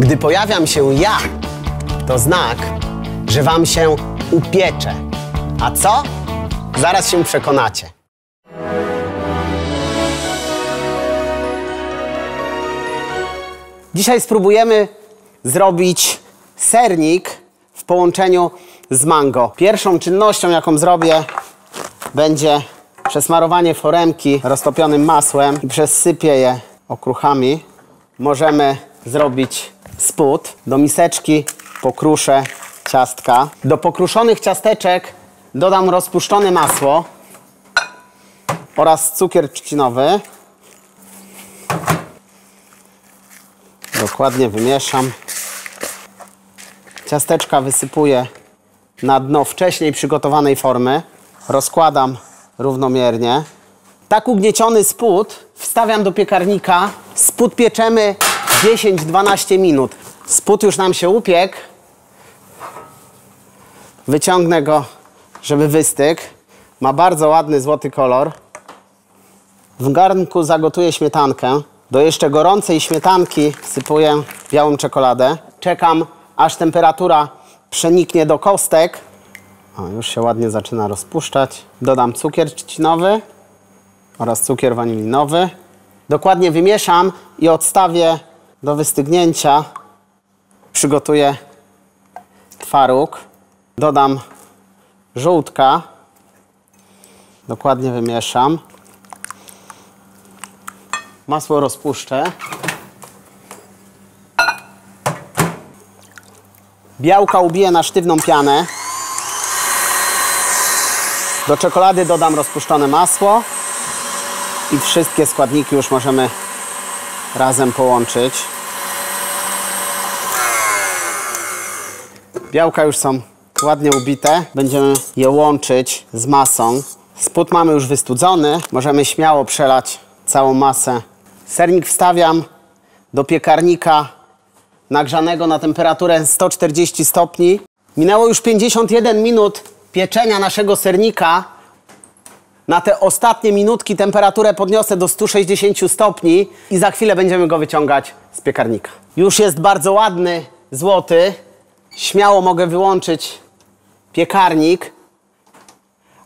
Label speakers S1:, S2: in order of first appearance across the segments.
S1: Gdy pojawiam się ja, to znak, że wam się upieczę. A co? Zaraz się przekonacie. Dzisiaj spróbujemy zrobić sernik w połączeniu z mango. Pierwszą czynnością, jaką zrobię, będzie przesmarowanie foremki roztopionym masłem i przesypię je okruchami. Możemy zrobić spód. Do miseczki pokruszę ciastka. Do pokruszonych ciasteczek dodam rozpuszczone masło oraz cukier trzcinowy. Dokładnie wymieszam. Ciasteczka wysypuję na dno wcześniej przygotowanej formy. Rozkładam równomiernie. Tak ugnieciony spód wstawiam do piekarnika. Spód pieczemy 10-12 minut. Spód już nam się upiekł. Wyciągnę go, żeby wystygł. Ma bardzo ładny złoty kolor. W garnku zagotuję śmietankę. Do jeszcze gorącej śmietanki wsypuję białą czekoladę. Czekam, aż temperatura przeniknie do kostek. O, już się ładnie zaczyna rozpuszczać. Dodam cukier trzcinowy oraz cukier wanilinowy. Dokładnie wymieszam i odstawię do wystygnięcia. Przygotuję twaróg. Dodam żółtka. Dokładnie wymieszam. Masło rozpuszczę. Białka ubiję na sztywną pianę. Do czekolady dodam rozpuszczone masło i wszystkie składniki już możemy razem połączyć. Białka już są ładnie ubite. Będziemy je łączyć z masą. Spód mamy już wystudzony. Możemy śmiało przelać całą masę. Sernik wstawiam do piekarnika nagrzanego na temperaturę 140 stopni. Minęło już 51 minut pieczenia naszego sernika. Na te ostatnie minutki temperaturę podniosę do 160 stopni i za chwilę będziemy go wyciągać z piekarnika. Już jest bardzo ładny, złoty. Śmiało mogę wyłączyć piekarnik,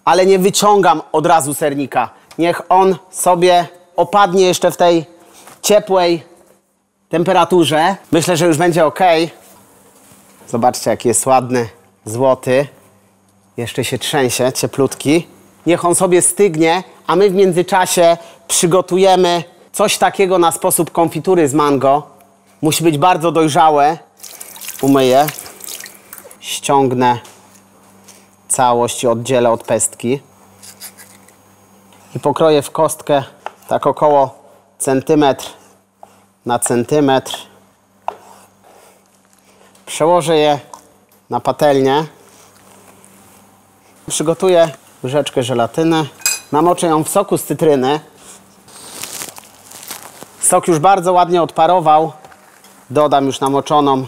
S1: ale nie wyciągam od razu sernika. Niech on sobie opadnie jeszcze w tej ciepłej temperaturze. Myślę, że już będzie ok. Zobaczcie, jaki jest ładny, złoty. Jeszcze się trzęsie, cieplutki. Niech on sobie stygnie, a my w międzyczasie przygotujemy coś takiego na sposób konfitury z mango. Musi być bardzo dojrzałe. Umyję. Ściągnę całość i oddzielę od pestki. I pokroję w kostkę tak około centymetr na centymetr. Przełożę je na patelnię. Przygotuję łyżeczkę żelatyny. Namoczę ją w soku z cytryny. Sok już bardzo ładnie odparował. Dodam już namoczoną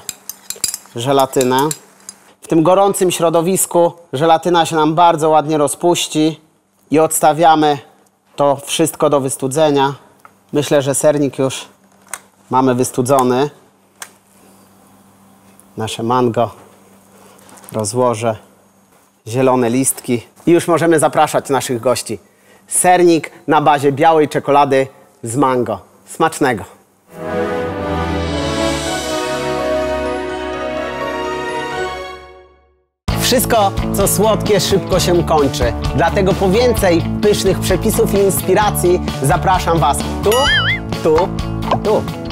S1: żelatynę. W tym gorącym środowisku żelatyna się nam bardzo ładnie rozpuści i odstawiamy to wszystko do wystudzenia. Myślę, że sernik już mamy wystudzony. Nasze mango rozłożę, zielone listki i już możemy zapraszać naszych gości. Sernik na bazie białej czekolady z mango. Smacznego! Wszystko, co słodkie, szybko się kończy. Dlatego po więcej pysznych przepisów i inspiracji zapraszam Was tu, tu, tu.